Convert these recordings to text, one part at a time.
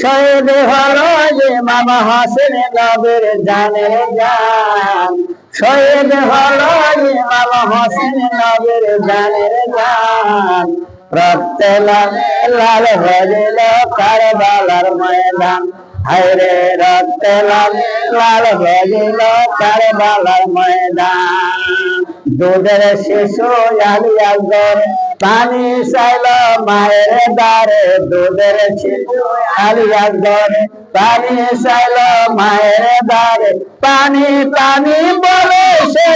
শহীদ হলো যে মামা হাসিন নবীর জানের জান। শহীদ হলো যে মামা হাসিন নবীর জানের জান। রক্তে লাল হরিল কারবালার ময়দান। হায়রে, রক্তে লাল হরিল কারবালার ময়দান। দুধের শিশু আলিয়া গরে পানি চাইল মায়ের দ্বারে। দুধের শিশু পানি চাইল মায়ের দ্বারে। পানি পানি বলে সে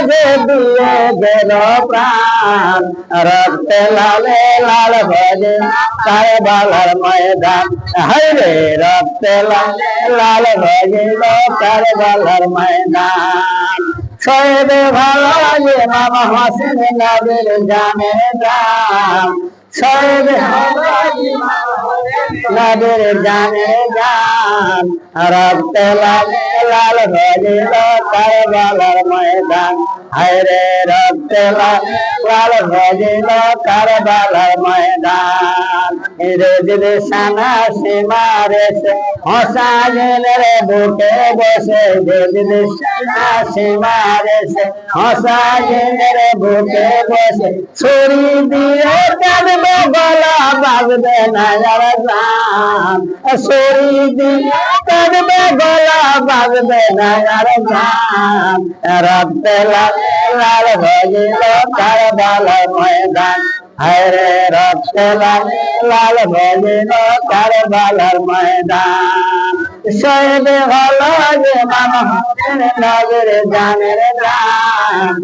দিয়ে গেল প্রাণ। রক্তে লালে লাল ভজে কারে বালার ময়দান। হাইরে রক্তে লালে লাল ভজিল কারে বালার ময়দান। শহীদ ভালো যে মামা হাসিন নবীর জানে জানে লাল কারবালার ময়দান। হায়রে রক্ত লাল ভজিল কারবালার ময়দান। রোজ সানা সীমা রেছে হসাইনের বুকে বসে রোজ গান রক্ত লাল লাল ভজিল কারবালার ময়দান হরে রক্ত লাল লাল ভজিল কারবালার ময়দান শহীদ হলো যে মামা হোসেন নগর জানের দান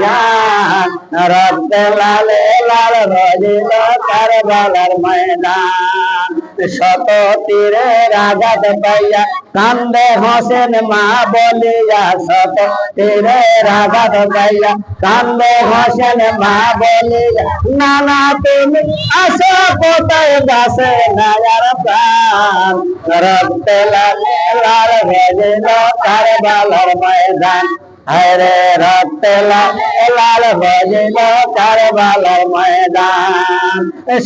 দান রক্ত লাল লাল ভজিল কারবালার ময়দান। শত তীরে রাজাত পাইয়া কান্দে হোসেন মা বলিয়া শত তীরে রাজাত পাইয়া কান্দে হোসেন মা বলিয়া, নানা, তুমি আসো কোথায়? গাছে নায়ার প্রাণ। রক্ত লাল লাল ভেজিল কারবালার ময়দান। হরে রক্ত লাল ভজিল কারবালার ময়দান।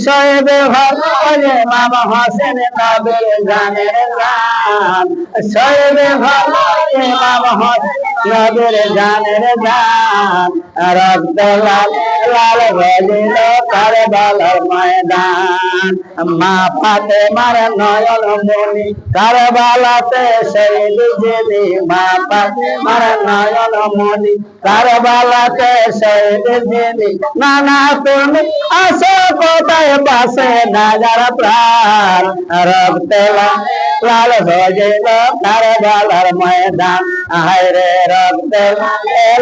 শহীদ ভগবান মামা হোসেন নবীর জানের গান। শহীদ ভগবান মামা হোসেন নবীর জানের গান। রক্ত লাল লাল ভজিল কারবালার ময়দান। মা ফাতে মার নয়ন মনি কারবালাতে শহীদ জেদি মা ফাতে মার নয়ন মনি কারবালাতে শহীদ জেদি নানা তুমি আসো কোথায়? বাসে নাজার প্রাণ। রক্ত লাল লাল ভজিল কারবালার ময়দান। হায়রে রক্ত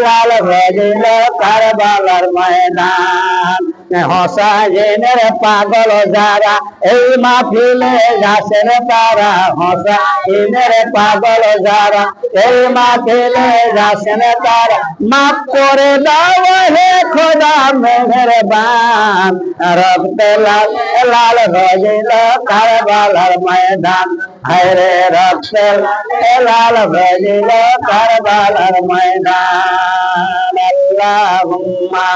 লাল ভজিল কারবালার ময়দান। হসাইনের পাগল যারা, এই মাহফিলে যাসেন তারা। হসাইনের পাগল যারা, এই মাহফিলে যাসেন তারা। মাফ করে দাও হে খোদা, মেহেরবান। রক্ত লাল লাল ভজিল কারবালার ময়দান। হায়রে রক্ত লাল ভজিল কারবালার ময়দান। আল্লাহুম্মা